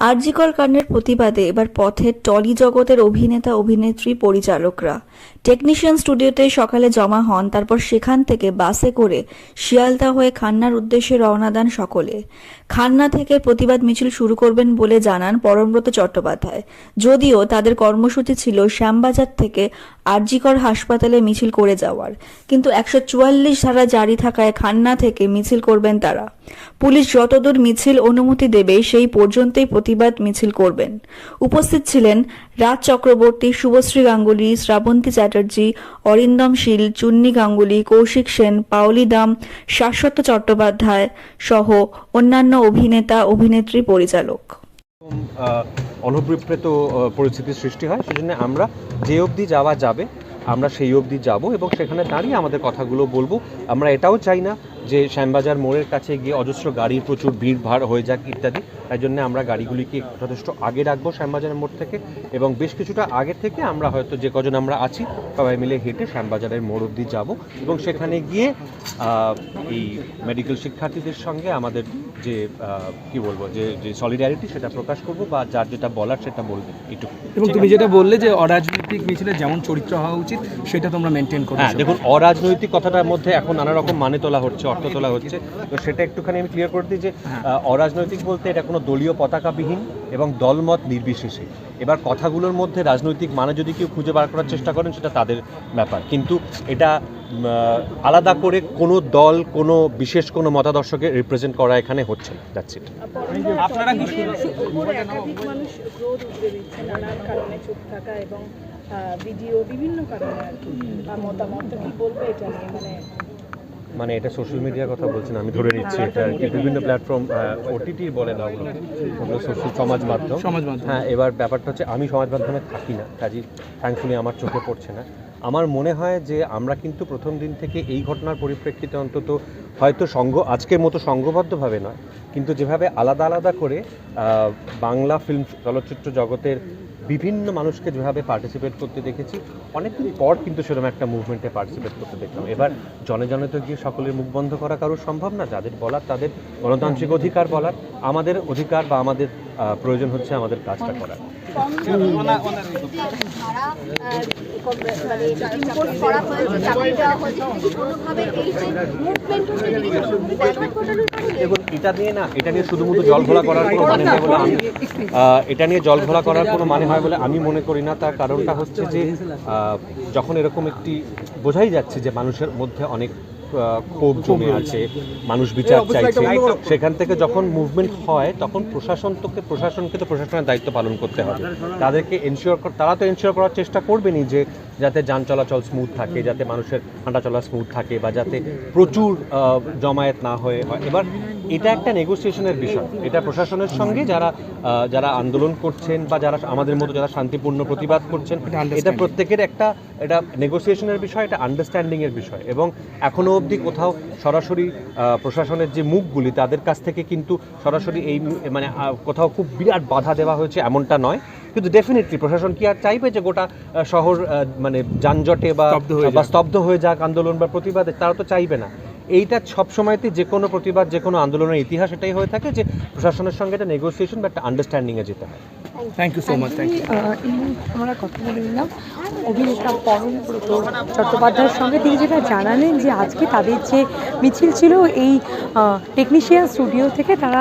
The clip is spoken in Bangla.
আরজিকর কাণ্ডের প্রতিবাদে এবার পথে টলি জগতের অভিনেতা, অভিনেত্রী, পরিচালকরা। টেকনিশিয়ান স্টুডিওতে সকালে জমা হন, তারপর সেখান থেকে বাসে করে শিয়ালদা হয়ে খান্নার উদ্দেশ্যে রওনা দেন সকলে। খান্না থেকে প্রতিবাদ মিছিল শুরু করবেন বলে জানান পরমব্রত চট্টোপাধ্যায়। যদিও তাদের কর্মসূচি ছিল শ্যামবাজার থেকে আরজিকর হাসপাতালে মিছিল করে যাওয়ার। কিন্তু একশো চুয়াল্লিশ ধারা জারি থাকায় খান্না থেকে মিছিল করবেন তারা। পুলিশ যতদূর মিছিল অনুমতি দেবে, সেই পর্যন্তই প্রতিবাদ মিছিল করবেন। উপস্থিত ছিলেন রাজ চক্রবর্তী, শুভশ্রী গাঙ্গুলি, শ্রাবন্তী চ্যাটার্জি, অরিন্দম শীল, চুন্নি গাঙ্গুলি, কৌশিক সেন, পাওলি দাম, শাশ্বত চট্টোপাধ্যায় সহ অন্যান্য অভিনেতা, অভিনেত্রী, পরিচালক। আহ, পরিস্থিতির সৃষ্টি হয়। সেজন্য আমরা যে অবধি যাওয়া যাবে আমরা সেই অবধি যাব এবং সেখানে দাঁড়িয়ে আমাদের কথাগুলো বলব। আমরা এটাও চাই না যে শ্যামবাজার মোড়ের কাছে গিয়ে অজস্র গাড়ির প্রচুর ভিড় ভাড় হয়ে যাক ইত্যাদি। তাই জন্য আমরা গাড়িগুলিকে যথেষ্ট আগে রাখব শ্যামবাজারের মোড় থেকে এবং বেশ কিছুটা আগে থেকে আমরা হয়তো যে কজন আমরা আছি সবাই মিলে হেঁটে শ্যামবাজারের মোড় অবধি যাব। এবং সেখানে গিয়ে এই মেডিকেল শিক্ষার্থীদের সঙ্গে আমাদের যে কি বলব যে যে সলিডারিটি সেটা প্রকাশ করব বা যার যেটা বলার সেটা বলবে এটুকু। এবং তুমি যেটা বললে যে অরাজনৈতিক মিছিলে যেমন চরিত্র হওয়া উচিত সেটা তোমরা মেনটেন করো হ্যাঁ দেখুন অরাজনৈতিক কথাটার মধ্যে এখন নানা রকম মানে তোলা হচ্ছে অর্থ তোলা হচ্ছে। তো সেটা একটুখানি আমি ক্লিয়ার করে দিই যে অরাজনৈতিক বলতে এটা কোনো দলীয় পতাকাবিহীন এবং দলমত নির্বিশেষে। এবার কথাগুলোর মধ্যে রাজনৈতিক মানে যদি কেউ খুঁজে বার করার চেষ্টা করেন সেটা তাদের ব্যাপার। কিন্তু এটা আলাদা করে কোনো দল কোনো বিশেষ কোনো মতাদর্শকে রিপ্রেজেন্ট করা এখানে হচ্ছে না। দ্যাটস ইট আপনারা কি মানুষ ক্রোধ উগরে দিচ্ছে নানান কারণে চুপ থাকা এবং ভিডিও বিভিন্ন কারণে আর কি মতামত কি বলব এটা নিয়ে মানে মানে এটা সোশ্যাল মিডিয়ার কথা বলছেন আমি ধরে নিচ্ছি এটা আর কি। বিভিন্ন প্ল্যাটফর্ম ওটিটি বলে না ওগুলো ওগুলো সোশ্যাল সমাজ মাধ্যম। সমাজ মাধ্যম। হ্যাঁ এবার ব্যাপারটা হচ্ছে আমি সমাজ মাধ্যমে থাকি না কাজী থ্যাঙ্কফুলি আমার চোখে পড়ছে না। আমার মনে হয় যে আমরা কিন্তু প্রথম দিন থেকে এই ঘটনার পরিপ্রেক্ষিতে অন্তত হয়তো সংঘ আজকের মতো সংঘবদ্ধভাবে নয় কিন্তু যেভাবে আলাদা আলাদা করে বাংলা ফিল্ম চলচ্চিত্র জগতের বিভিন্ন মানুষকে যেভাবে পার্টিসিপেট করতে দেখেছি, অনেকদিন পর কিন্তু সেরকম একটা মুভমেন্টে পার্টিসিপেট করতে দেখলাম। এবার জনে জনে তো গিয়ে সকলের মুখ বন্ধ করা কারও সম্ভব না, যাদের বলার, তাদের গণতান্ত্রিক অধিকার বলার, আমাদের অধিকার বা আমাদের প্রয়োজন হচ্ছে আমাদের কাজটা করার। এটা নিয়ে না, এটা নিয়ে শুধুমাত্র জল ঘোলা করার কোনো মানে এটা নিয়ে জল ঘোলা করার কোনো মানে হয় বলে আমি মনে করি না। তার কারণটা হচ্ছে যে যখন এরকম একটি বোঝাই যাচ্ছে যে মানুষের মধ্যে অনেক ক্ষোভ জমে আছে মানুষ বিচার চাইছে। সেখান থেকে যখন মুভমেন্ট হয় তখন প্রশাসন তোকে প্রশাসনকে তো প্রশাসনের দায়িত্ব পালন করতে হবে। তাদেরকে এনশিওর তারা তো এনশিওর করার চেষ্টা করবেনই যে যাতে যান চলাচল স্মুথ থাকে যাতে মানুষের হাঁটা চলা স্মুথ থাকে বা যাতে প্রচুর জমায়েত না হয়ে হয়। এবার এটা একটা নেগোসিয়েশনের বিষয়। এটা প্রশাসনের সঙ্গে যারা যারা আন্দোলন করছেন বা যারা আমাদের মতো যারা শান্তিপূর্ণ প্রতিবাদ করছেন এটা প্রত্যেকের একটা এটা নেগোসিয়েশনের বিষয় এটা আন্ডারস্ট্যান্ডিংয়ের বিষয়। এবং এখনও অবধি কোথাও সরাসরি প্রশাসনের যে মুখগুলি তাদের কাছ থেকে কিন্তু সরাসরি এই মানে কোথাও খুব বিরাট বাধা দেওয়া হয়েছে এমনটা নয়। কিন্তু ডেফিনেটলি প্রশাসন কি আর চাইবে যে গোটা শহর মানে যানজটে বা স্তব্ধ হয়ে যাক। স্তব্ধ হয়ে যাক আন্দোলন বা প্রতিবাদে? তারা তো চাইবে না। এইটা সবসময়তে যে কোনো প্রতিবাদ যে কোনো আন্দোলনের ইতিহাস এটাই হয়ে থাকে যে প্রশাসনের সঙ্গে একটা নেগোসিয়েশন বা একটা আন্ডারস্ট্যান্ডিংয়ে যেতে হয়। Thank you so much thank you আমরা কথা বলে নিলাম অভিনেতা পরমব্রত চট্টোপাধ্যায়ের সঙ্গে। তিনি যেটা জানালেন যে আজকে তাদের যে মিছিল ছিল, এই টেকনিশিয়ান স্টুডিও থেকে তারা